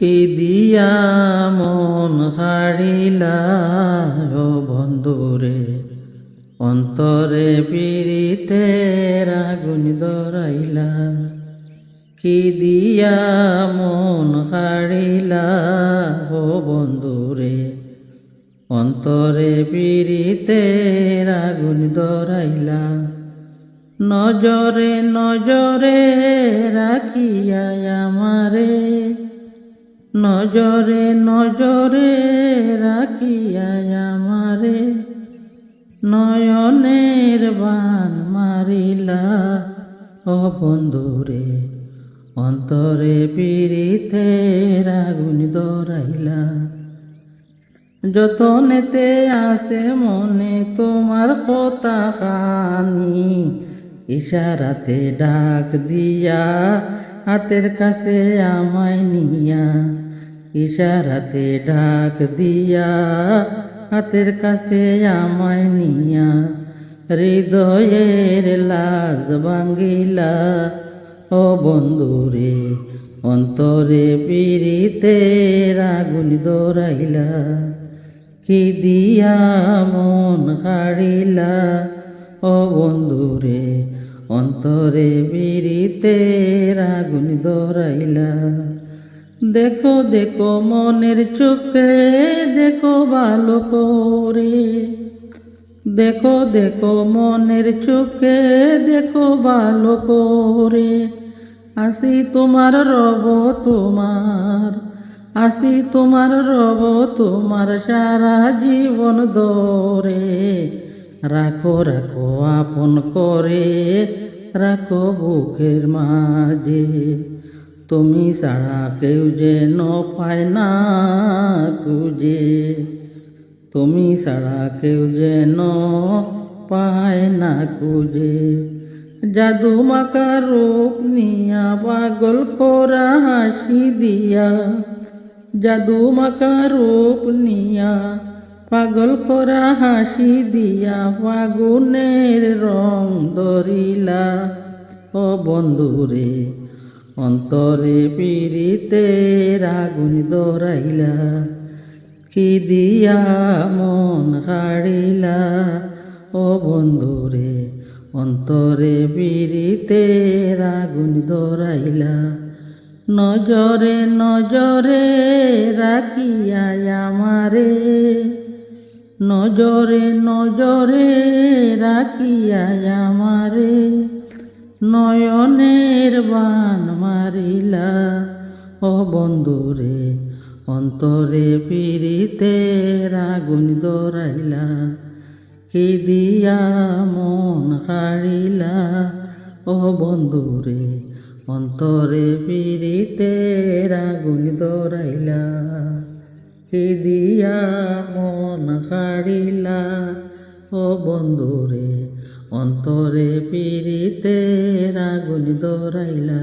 কি দিয়া মন হারিলা বন্ধুরে? অন্তরে পিড়িতে আগুন দরাইলা কি দিয়া মন হারিলা ও বন্ধুরে? অন্তরে পিড়িতে আগুন দরাইলা নজরে নজরে রাখিয়া আমারে। নজরে নজরে রাখিয়া আমারে, নয়নের বান মারিলা। ও বন্ধুরে, অন্তরে পিড়িতে আগুন দরাইলা যতনেতে আসে মনে তোমার কথা খানি ইশারাতে ডাক দিয়া, হাতের কাছে আমায় নিয়া। ইশারাতে ডাক দিয়া হাতের কাছে আমায় নিয়া হৃদয়ের লাজ ভাঙ্গিলা। ও বন্ধুরে, অন্তরে পিড়িতে আগুন দৌড়াইলা কি দিয়া মন হারিলা? ও বন্ধুরে, অন্তরে বিড়িতে আগুন দৌড়াইলা দেখো দেখো মনের চোখে, দেখো ভালো করে দেখো দেখো মনের চোখে, দেখো ভালো করে আসি তোমার রব তোমার, আসি তোমার রব তোমার সারা জীবন দরে রাখো রাখো আপন করে, রাখো বুকের মাঝে। তুমি ছাড়া কেউ যেন পায় না খুঁজে। তুমি ছাড়া কেউ যেন পায় না খুঁজে। জাদু মাকা রূপ নিয়া পাগল করা হাসি দিয়া। জাদু মাকা রূপ নিয়া পাগল করা হাসি দিয়া ফাগুনের রং ধরিলা। ও বন্ধুরে অন্তরে পিড়িতে আগুন দরাইলা কি দিয়া মন হারিলা? ও বন্ধুরে, অন্তরে পিড়িতে আগুন দরাইলা নজরে নজরে রাখিয়া আমারে, নজরে নজরে রাখিয়া আমারে, নয়নের বান মারিলা ও বন্ধুরে, অন্তরে পিড়িতে আগুন দরাইলা কি দিয়া মন হারিলা, ও বন্ধুরে, অন্তরে পিড়িতে আগুন দরাইলা কি দিয়া মন হারিলা, ও বন্ধুরে, অন্তরে পিড়িতে আগুন দরাইলা